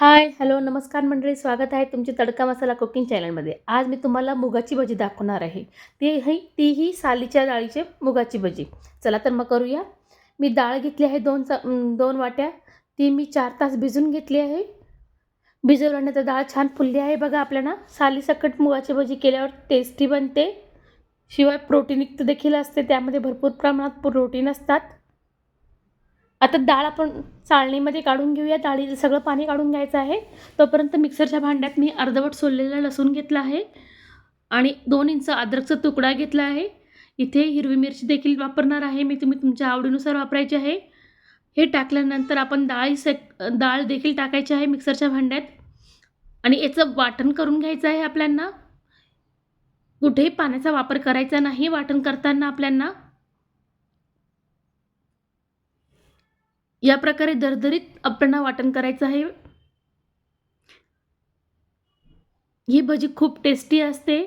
Hi hello नमस्कार मंडळी स्वागत आहे तुमचे तडका मसाला कुकिंग चॅनलमध्ये. आज मी तुम्हाला मुगाची भजी दाखवणार आहे. ती ही तीही सालीच्या डाळीचे मुगाची भजी. चला तर मग करूया. मी डाळ घेतली आहे दोन च दोन वाट्या. ती मी चार तास भिजून घेतली आहे. भिजवल्यानंतर डाळ छान फुलली आहे बघा आपल्याला. सालीसकट मुगाची भजी केल्यावर टेस्टी बनते. शिवाय प्रोटीनयुक्त देखील असते. त्यामध्ये भरपूर प्रमाणात प्रोटीन असतात. आता डाळ आपण चाळणीमध्ये काढून घेऊया. डाळीचं सगळं पाणी काढून घ्यायचं आहे. तोपर्यंत मिक्सरच्या भांड्यात मी अर्धवट सोललेला लसूण घेतला आहे आणि दोन इंच अद्रकचा तुकडा घेतला आहे. इथे हिरवी मिरची देखील वापरणार आहे. मी तुम्ही तुमच्या आवडीनुसार वापरायची आहे. हे टाकल्यानंतर आपण डाळ सेक डाळ देखील टाकायची आहे मिक्सरच्या भांड्यात. आणि याचं वाटण करून घ्यायचं आहे आपल्यांना. कुठेही पाण्याचा वापर करायचा नाही वाटण करताना आपल्यांना. या प्रकारे दरदरीत आपल्याला वाटण करायचं आहे. ही भजी खूप टेस्टी असते.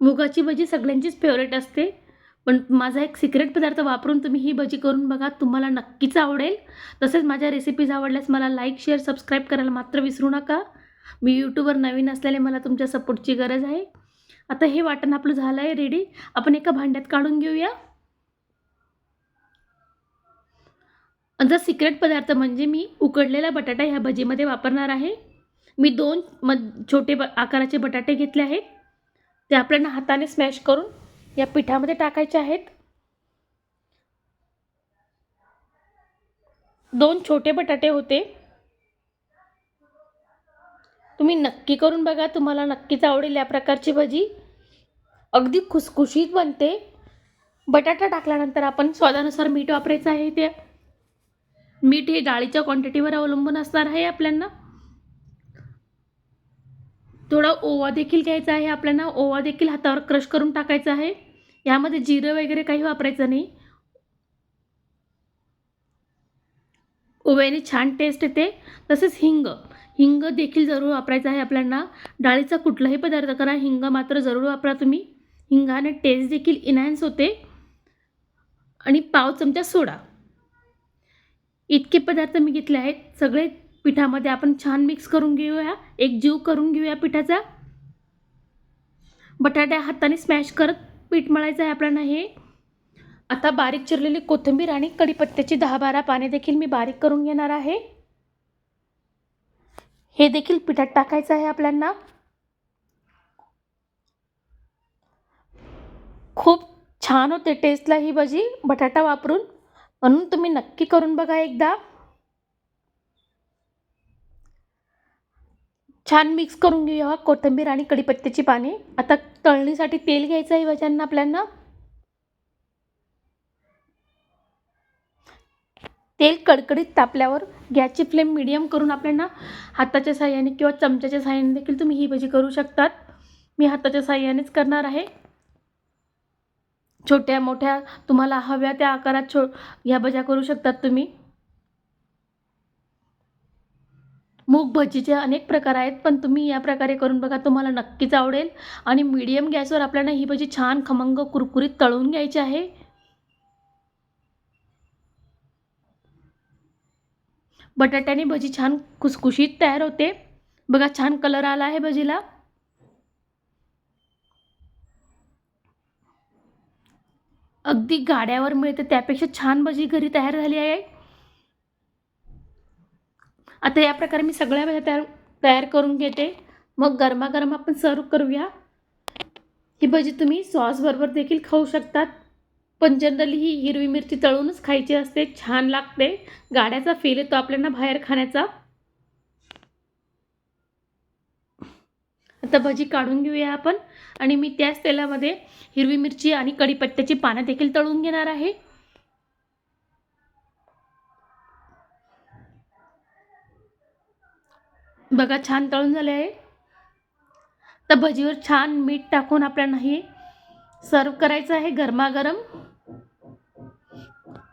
मुगाची भजी सगळ्यांचीच फेवरेट असते. पण माझा एक सिक्रेट पदार्थ वापरून तुम्ही ही भजी करून बघा तुम्हाला नक्कीच आवडेल. तसेच माझ्या रेसिपीज आवडल्यास मला लाईक शेअर सबस्क्राईब करायला मात्र विसरू नका. मी यूट्यूबवर नवीन असल्याने मला तुमच्या सपोर्टची गरज आहे. आता हे वाटण आपलं झालं आहे रेडी आपण एका भांड्यात काढून घेऊया. आता सिक्रेट पदार्थ म्हणजे मी उकडलेला बटाटा ह्या भजीमध्ये वापरणार आहे. मी दोन म छोटे ब आकाराचे बटाटे घेतले आहेत. ते आपल्याला हाताने स्मॅश करून या पिठामध्ये टाकायचे आहेत. दोन छोटे बटाटे होते. तुम्ही नक्की करून बघा तुम्हाला नक्कीच आवडेल या प्रकारची भजी. अगदी खुसखुशीत बनते. बटाटा टाकल्यानंतर आपण स्वादानुसार मीठ वापरायचं आहे ते मीठ हे डाळीच्या क्वांटिटीवर अवलंबून असणार आहे आपल्यांना? थोडा ओवा देखील घ्यायचा आहे आपल्याला ओवा देखील हातावर क्रश करून टाकायचा आहे. यामध्ये जिरं वगैरे काही वापरायचं नाही. ओव्याने छान टेस्ट येते. तसेच हिंग. हिंग देखील जरूर वापरायचं आहे आपल्यांना. डाळीचा कुठलाही पदार्थ करा हिंग मात्र जरूर वापरा तुम्ही. हिंगाने टेस्ट देखील इन्हॅन्स होते. आणि पाव चमचा सोडा. इतके पदार्थ मी घेतले आहेत. सगळे पिठामध्ये आपण छान मिक्स करून घेऊया. एक जीव करून घेऊया पिठाचा. बटाट्या हाताने स्मॅश करत पीठ मळायचं आहे आपल्याला हे. आता बारीक चिरलेली कोथिंबीर आणि कढीपत्त्याची दहा बारा पाने देखील मी बारीक करून घेणार आहे. हे देखील पिठात टाकायचं आहे आपल्यांना खूप छान होते टेस्टला ही भजी. बटाटा वापरून. म्हणून तुम्ही नक्की करून बघा एकदा. छान मिक्स करून घेऊया कोथिंबीर आणि कढीपत्त्याची पाने. आता तळणीसाठी तेल घ्यायचं आहे वजांना आपल्याला. तेल कडकडीत तापल्यावर गॅसची फ्लेम मिडियम करून आपल्याला हाताच्या साह्याने किंवा चमच्याच्या साह्याने देखील तुम्ही ही भजी करू शकतात. मी हाताच्या साह्यानेच करणार आहे. छोट्या मोठ्या तुम्हाला हव्या त्या आकारात छो ह्या भज्या करू शकतात तुम्ही. मूग भजीचे अनेक प्रकार आहेत पण तुम्ही या प्रकारे करून बघा तुम्हाला नक्कीच आवडेल. आणि मीडियम गॅसवर आपल्याला ही भजी छान खमंग कुरकुरीत तळून घ्यायची आहे. बटाट्याने भजी छान खुसखुशीत तयार होते. बघा छान कलर आला आहे भजीला. अगदी गाड्यावर मिळते त्यापेक्षा छान भजी घरी तयार झाली आहे. आता या प्रकारे मी सगळ्या भाज्या तयार तयार करून घेते. मग गरमागरम आपण सर्व करूया. ही भजी तुम्ही सॉसबरोबर देखील खाऊ शकतात. पण जनरली ही हिरवी मिरची तळूनच खायची असते छान लागते. गाड्याचा फील येतो आपल्याला बाहेर खाण्याचा. आता भजी काढून घेऊया आपण. आणि मी त्याच तेलामध्ये हिरवी मिरची आणि कढीपत्त्याची पानं देखील तळून घेणार आहे. बघा छान तळून झाले आहे. तर भजीवर छान मीठ टाकून आपल्याला हे सर्व करायचं आहे गरमागरम.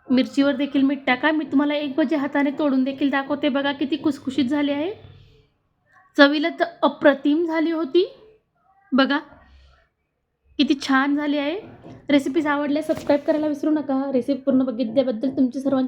मिरचीवर देखील मीठ टाका. मी तुम्हाला एक भजी हाताने तोडून देखील दाखवते. बघा किती कुसकुशीत झाली आहे. चवीला तर अप्रतिम झाली होती. बघा किती छान झाली आहे. रेसिपीज आवडल्या सबस्क्राईब करायला विसरू नका. रेसिपी पूर्ण बघितल्याबद्दल तुमचे सर्वांचे